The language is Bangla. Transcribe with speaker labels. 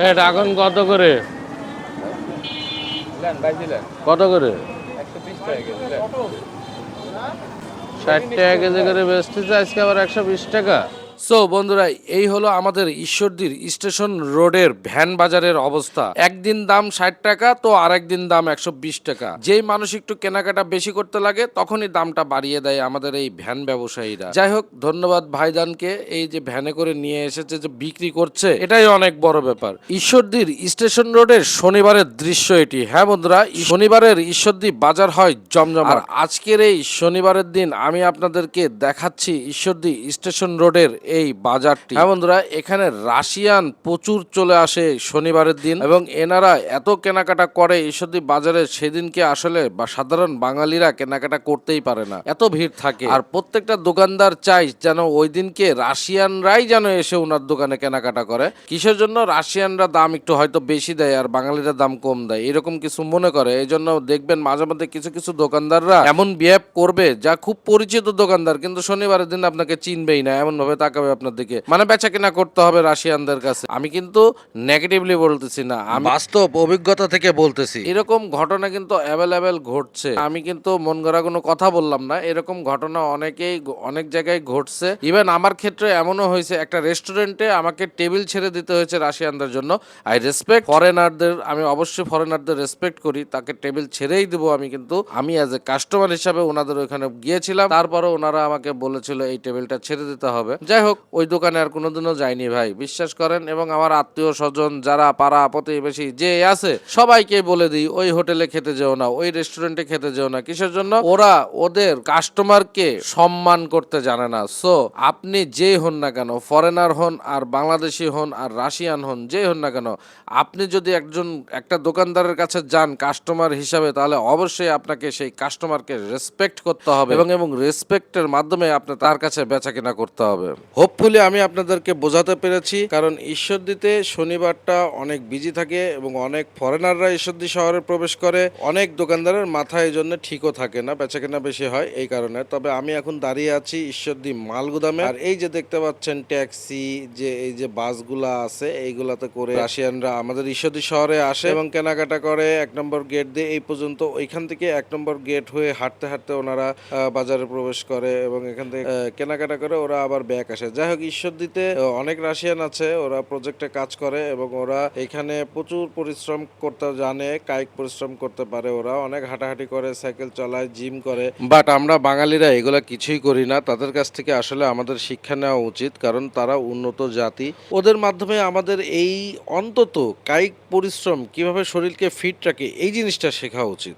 Speaker 1: এ ড্রাগন কত করে? কত করে? ষাট টাকা কেজি করে বেচতেছে আজকে আবার একশো বিশ টাকা। সো বন্ধুরা, এই হলো আমাদের ঈশ্বরদীর স্টেশন রোডের ভ্যান বাজারের অবস্থা। একদিন দাম ষাট টাকা, তো আরেকদিন দাম একশো বিশ টাকা। যেই মানুষ একটু কেনাকাটা বেশি করতে লাগে, তখনই দামটা বাড়িয়ে দেয় আমাদের এই ভ্যান ব্যবসায়ীরা। যাই হোক, ধন্যবাদ ভাইজানকে এই যে ভ্যানে করে নিয়ে এসেছে যে বিক্রি করছে, এটাই অনেক বড় ব্যাপার। ঈশ্বরদীর স্টেশন রোডের শনিবারের দৃশ্য এটি। হ্যাঁ বন্ধুরা শনিবারের ঈশ্বরদী বাজার হয় জমজম আজকের এই শনিবারের দিন আমি আপনাদেরকে দেখাচ্ছি ঈশ্বরদী স্টেশন রোডের এই বাজারটি। হ্যাঁ বন্ধুরা, এখানে রাশিয়ান প্রচুর চলে আসে শনিবারের দিন এবং এনারা এত কেনাকাটা করে ঈশ্বরদী বাজারে সেদিনকে আসলে বা সাধারণ বাঙালিরা কেনাকাটা করতেই পারে না। এত ভিড় থাকে। আর প্রত্যেকটা দোকানদার চাই যেন ওই দিনকে রাশিয়ানরাই যেন এসে ওনার দোকানে কেনাকাটা করে। কিসের জন্য? রাশিয়ানরা দাম একটু হয়তো বেশি দেয় আর বাঙালিরা দাম কম দেয়। এরকম কিছু মনে করে। এই জন্য দেখবেন মাঝে মধ্যে কিছু কিছু দোকানদাররা এমন বিহেভ করবে যা খুব পরিচিত দোকানদার, কিন্তু শনিবারের দিন আপনাকে চিনবেই না। এমন ভাবে তাকাবে আপনার দিকে। মানে বেচা কেনা করতে হবে রাশিয়ানদের কাছে। আমি কিন্তু নেগেটিভলি বলতেছি না আমি বাস্তব অভিজ্ঞতা থেকে বলতেছি। এরকম ঘটনা কিন্তু অ্যাভেলেবেল ঘটছে। আমি কিন্তু মন গড়া কোনো কথা বললাম না এরকম ঘটনা অনেকেই অনেক জায়গায় ঘটছে। ইভেন আমার ক্ষেত্রে এমনও হয়েছে একটা রেস্টুরেন্টে আমাকে টেবিল ছেড়ে দিতে হয়েছে রাশিয়ানদের জন্য। আই রেসপেক্ট ফরেনারদের আমি অবশ্যই ফরেনারদের রেসপেক্ট করি তাকে টেবিল ছেড়েই দেবো আমি কিন্তু। আমি অ্যাজ এ কাস্টমার হিসাবে ওনাদের ওখানে গিয়েছিলাম তারপরও ওনারা আমাকে বলেছিল এই টেবিলটা ছেড়ে দিতে হবে। যাই হোক ওই দোকানে আর কোনোদিনও যাইনি ভাই। বিশ্বাস করেন এবং আমার আত্মীয় স্বজন যারা পাড়া প্রতিবেশী যে আছে সবাইকে বলে দিই ওই হোটেলে খেতে যেও না ওই রেস্টুরেন্টে খেতে যেও না। কিসের জন্য? ওরা ওদের কাস্টমারকে সম্মান করতে জানে না। সো আপনি যে হন না কেন ফরেনার হন আর বাংলাদেশি হন আর রাশিয়ান হন যে হন না কেন আপনি যদি একজন একটা দোকানদারের কাছে যান কাস্টমার হিসাবে তাহলে অবশ্যই আপনাকে সেই কাস্টমারকে রেসপেক্ট করতে হবে এবং এবং রেসপেক্টের মাধ্যমে আপনি তার কাছে বেচা কেনা করতে হবে। হোপফুলি আমি আপনাদেরকে বোঝাতে পেরেছি, কারণ ঈশ্বরদীতে শনিবারটা অনেক বিজি থাকে এবং অনেক ফরেনাররা ঈশ্বরদী শহরে প্রবেশ করে। অনেক দোকানদারের মাথায় এই জন্য ঠিকও থাকে না বেচা কেনা বেশি হয় এই কারণে। তবে আমি এখন দাঁড়িয়ে আছি ঈশ্বরদী মালগুদামে। আর এই যে দেখতে পাচ্ছেন ট্যাক্সি, যে এই যে বাসগুলা আছে, এইগুলাতে করে রাশিয়ানরা আমাদের ঈশ্বরদী শহরে আসে এবং কেনাকাটা করে এক নম্বর গেট দিয়ে। এই পর্যন্ত ওইখান থেকে এক নম্বর গেট হয়ে হাঁটতে হাঁটতে ওনারা বাজারে প্রবেশ করে এবং এখান থেকে কেনাকাটা করে ওরা আবার ব্যাক আসে। যাই হোক ঈশ্বরদীতে আহ, অনেক রাশিয়ান আছে ওরা প্রজেক্টে কাজ করে এবং ওরা এখানে প্রচুর পরিশ্রম করতে জানে কায়িক পরিশ্রম করতে পারে ওরা। অনেক হাঁটাহাঁটি করে সাইকেল চালায় জিম করে। বাট আমরা বাঙালিরা এগুলা কিছুই করি না। তাদের কাছ থেকে আসলে আমাদের শিক্ষা নেওয়া উচিত কারণ তারা উন্নত জাতি। ওদের মাধ্যমে আমাদের এই অন্তত কায়িক পরিশ্রম কীভাবে শরীরকে ফিট রাখে এই জিনিসটা শেখা উচিত।